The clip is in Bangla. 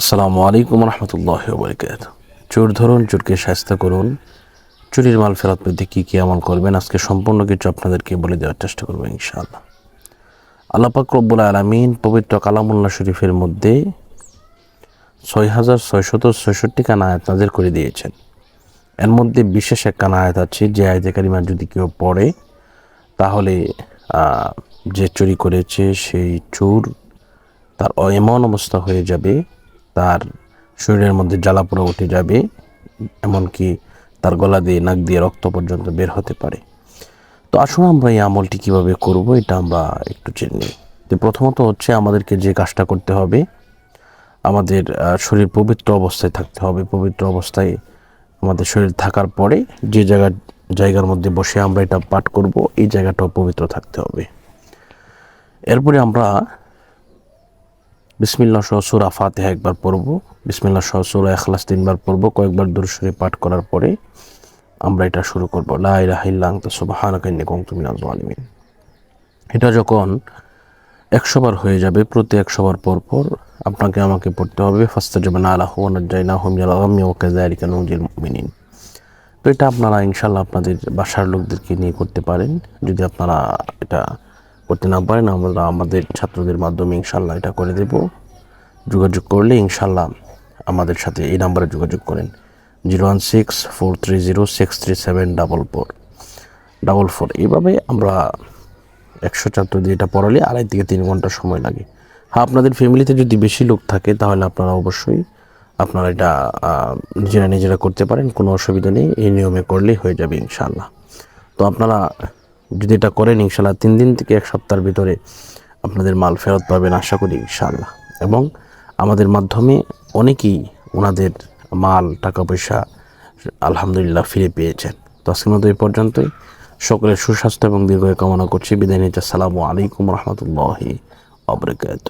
আসসালামু আলাইকুম রহমতুল্লাহ বরকাত চোর ধরুন, চোরকে শাস্তা করুন। চুরির মাল ফেরত পেতে কী কী আমল করবেন? আজকে সম্পূর্ণ কিছু আপনাদেরকে বলে দেওয়ার চেষ্টা করব ইনশাআল্লাহ। আল্লাপাক রব্বুল আলমিন পবিত্র কালামুল্লাহ শরীফের মধ্যে ছয় হাজার ছয়শত ছয়ষট্টি কান আয়াত নাজির করে দিয়েছেন। এর মধ্যে বিশেষ এক কান আয়াত আছে, যে আয়াতে কারিমা যদি কেউ পড়ে, তাহলে যে চুরি করেছে সেই চোর তার এমন অবস্থা হয়ে যাবে। তার শরীরের মধ্যে জ্বালা পোড়া উঠে যাবে, এমনকি তার গলা দিয়ে, নাক দিয়ে রক্ত পর্যন্ত বের হতে পারে। তো আসুন আমরা এই আমলটি কীভাবে করব, এটা আমরা একটু নিই। তো প্রথমত হচ্ছে আমাদেরকে যে কাজটা করতে হবে, আমাদের শরীর পবিত্র অবস্থায় থাকতে হবে। পবিত্র অবস্থায় আমাদের শরীর থাকার পরে যে জায়গা, জায়গার মধ্যে বসে আমরা এটা পাঠ করব, এই জায়গাটাও পবিত্র থাকতে হবে। এরপরে আমরা বিসমিল্লা সহ সুরা ফাতেহা একবার পড়ব। বিসমিল্লা সহ সুরা এখলাস তিনবার পড়ব। কয়েকবার দূরস্বরে পাঠ করার পরে আমরা এটা শুরু করব। লা ইলাহা ইল্লা আনতা, সুবহানাকা ইন্নী কুনতু মিনাজ জালিমিন এটা যখন একশোবার হয়ে যাবে, প্রতি একশোবার পর পর আপনাকে আমাকে পড়তে হবে ফাস্তা না আলাহ ওয়ানাজ্জাইনা হুম জাল আমি ওকে জায়ারিকা নজিল মুমিনিন। তো এটা আপনারা ইনশাল্লাহ আপনাদের বাসার লোকদেরকে নিয়ে করতে পারেন। যদি আপনারা এটা করতে না পারেন, আমরা আমাদের ছাত্রদের মাধ্যমে ইনশাল্লাহ এটা করে দেব। যোগাযোগ করলে ইনশাল্লাহ আমাদের সাথে এই নাম্বারে যোগাযোগ করেন। Zero one six four three zero six three seven double four. Double four. এইভাবে আমরা একশো ছাত্র দিয়ে এটা পড়ালে আড়াই থেকে তিন ঘণ্টা সময় লাগে। হ্যাঁ আপনাদের ফ্যামিলিতে যদি বেশি লোক থাকে, তাহলে আপনারা অবশ্যই আপনারা এটা নিজেরা নিজেরা করতে পারেন, কোনো অসুবিধা নেই। এই নিয়মে করলেই হয়ে যাবে ইনশাল্লাহ। তো আপনারা যদি এটা করেন ইনশাল্লাহ তিন দিন থেকে এক সপ্তাহের ভিতরে আপনাদের মাল ফেরত পাবেন আশা করি ইনশাল্লাহ। এবং আমাদের মাধ্যমে অনেকেই ওনাদের মাল টাকা পয়সা আলহামদুলিল্লাহ ফিরে পেয়েছেন। তো আজকের মতো এই পর্যন্তই। সকলের সুস্বাস্থ্য এবং দীর্ঘ কামনা করছি। বিদায় নিতে আসসালামু আলাইকুম রহমতুল্লাহি আবরকাত